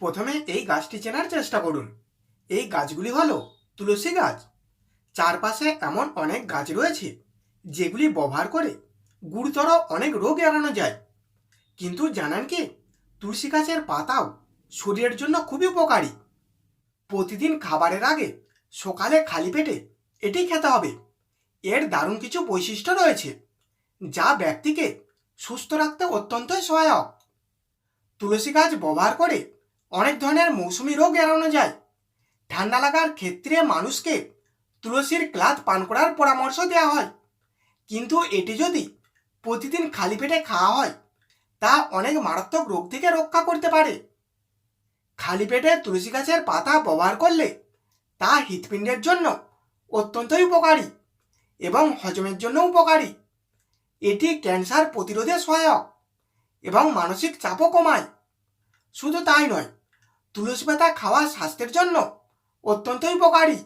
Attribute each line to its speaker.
Speaker 1: প্রথমে এই গাছটি চেনার চেষ্টা করুন। এই গাছগুলি হলো তুলসী গাছ। চারপাশে এমন অনেক গাছ রয়েছে, যেগুলি ব্যবহার করে গুরুতর অনেক রোগ এড়ানো যায়। কিন্তু জানান কি, তুলসী গাছের পাতাও শরীরের জন্য খুবই উপকারী। প্রতিদিন খাবারের আগে সকালে খালি পেটে এটি খেতে হবে। এর দারুণ কিছু বৈশিষ্ট্য রয়েছে, যা ব্যক্তিকে সুস্থ রাখতে অত্যন্তই সহায়ক। তুলসী গাছ ব্যবহার করে অনেক ধরনের মৌসুমি রোগ এড়ানো যায়। ঠান্ডা লাগার ক্ষেত্রে মানুষকে তুলসীর ক্লাত পান করার পরামর্শ দেওয়া হয়। কিন্তু এটি যদি প্রতিদিন খালি পেটে খাওয়া হয়, তা অনেক মারাত্মক রোগ থেকে রক্ষা করতে পারে। খালি পেটে তুলসী গাছের পাতা ব্যবহার করলে তা হৃৎপিণ্ডের জন্য অত্যন্তই উপকারী এবং হজমের জন্য উপকারী। এটি ক্যান্সার প্রতিরোধে সহায়ক এবং মানসিক চাপও কমায়। শুধু তাই নয় তুলসী পাতা খাওয়া স্বাস্থ্যের জন্য অত্যন্তই উপকারী।